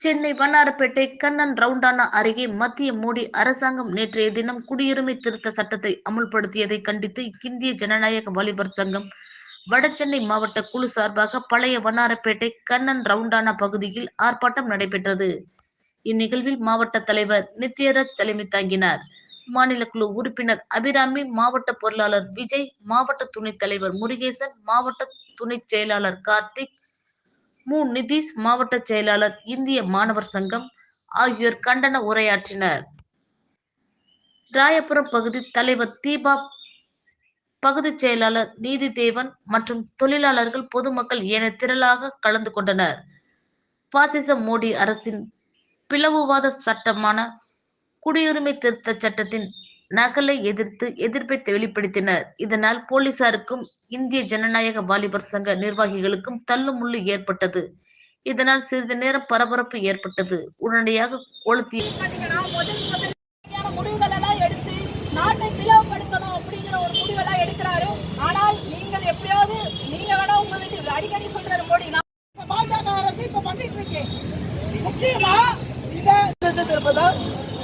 சென்னை வண்ணாரப்பேட்டை கண்ணன் ரவுண்டானா அருகே மத்திய மோடி அரசாங்கம் நேற்றைய தினம் குடியுரிமை திருத்த சட்டத்தை அமுல்படுத்தியதை கண்டித்து இந்திய ஜனநாயக வாலிபர் சங்கம் வடசென்னை மாவட்ட குழு சார்பாக பழைய வண்ணாரப்பேட்டை கண்ணன் ரவுண்டானா பகுதியில் ஆர்ப்பாட்டம் நடைபெற்றது. இந்நிகழ்வில் மாவட்ட தலைவர் நித்யராஜ் தலைமை தாங்கினார். மாநில குழு உறுப்பினர் அபிராமி மாவட்ட பொருளாளர் விஜய் மாவட்ட துணைத் தலைவர் முருகேசன் மாவட்ட துணைச் செயலாளர் கார்த்திக் மு. நிதிஷ் மாவட்ட செயலாளர் இந்திய மாணவர் சங்கம் ஆகியோர் கண்டன உரையாற்றினர். ராயபுரம் பகுதி தலைவர் தீபா பகுதி செயலாளர் நீதி தேவன் மற்றும் தொழிலாளர்கள் பொதுமக்கள் என திரளாக கலந்து கொண்டனர். பாசிச மோடி அரசின் பிளவுவாத சட்டமான குடியுரிமை திருத்த சட்டத்தின் நகலை எதிர்த்து எதிர்ப்பை வெளிப்படுத்தினர். இதனால் போலீசாருக்கும் இந்திய ஜனநாயக வாலிபர் சங்க நிர்வாகிகளுக்கும் தள்ளுமுள்ளு ஏற்பட்டது. இதனால் சிறிது நேரம் பரபரப்பு ஏற்பட்டது. உடனடியாக கொளுத்தி முதல் எடுத்து நாட்டை பிளவுபடுத்தணும் அப்படிங்கிற ஒரு முடிவெல்லாம் எடுக்கிறாரு. ஆனால் நீங்கள் எப்படியாவது நீங்க வேணா உங்க வீட்டு அடிக்கடி சொல்றாரு மோடி நான் பாஜக அரசு இப்ப பண்ணிட்டு இருக்கேன். முக்கியமா தேசத்தில் இருப்பதா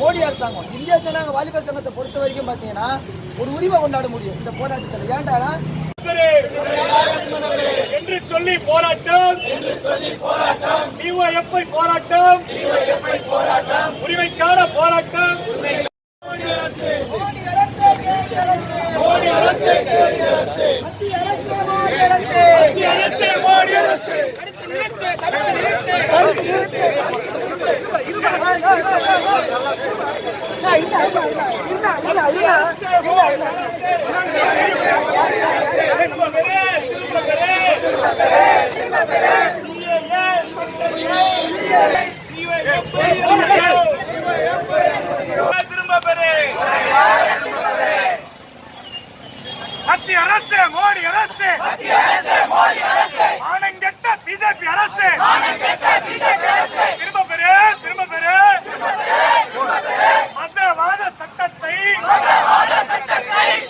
மோடி அரசாங்கம். இந்திய ஜனநாயக வாலிபர் சங்கத்தை பொறுத்த வரைக்கும் பாத்தீங்கன்னா ஒரு உரிமை கொண்டாட முடியும். இந்த போராட்டத்தில். ஏன்டானா என்று சொல்லி போராட்டம். என்று சொல்லி போராட்டம். டிஒஎஃப்ஐ போராட்டம். போராட்டம். உரிமைக்கான போராட்டம். மோடி அரசு கேடி அரசு மோடி அரசு. மத்திய அரசு மோடி அரசு. மத்திய அரசு மோடி அரசு. மத்திய அரசு மோடி அரசு. ஆனங்கெட்ட பிஜேபி அரசு திரும்ப பெறு திரும்ப பெறு மதவாத சட்டத்தை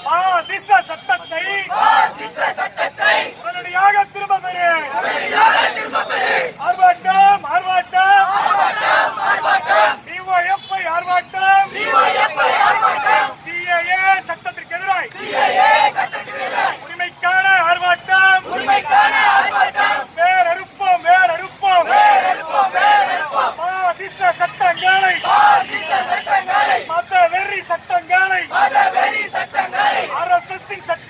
பாசிச சட்டத்தை உடனடியாக திரும்ப பெறு ஆர்ப்பாட்டம் ஆர்ப்பாட்டம் டிஒஎஃப்ஐ ஆர்ப்பாட்டம் சிஏஏ சட்டத்திற்கு எதிராய். உரிமைக்கான ஆர்ப்பாட்டம். வேர் அறுப்போம் பாசிச சட்டங்களை. மத வெறி சட்டங்களை. ஆர்எஸ்எஸ் சட்டங்களை.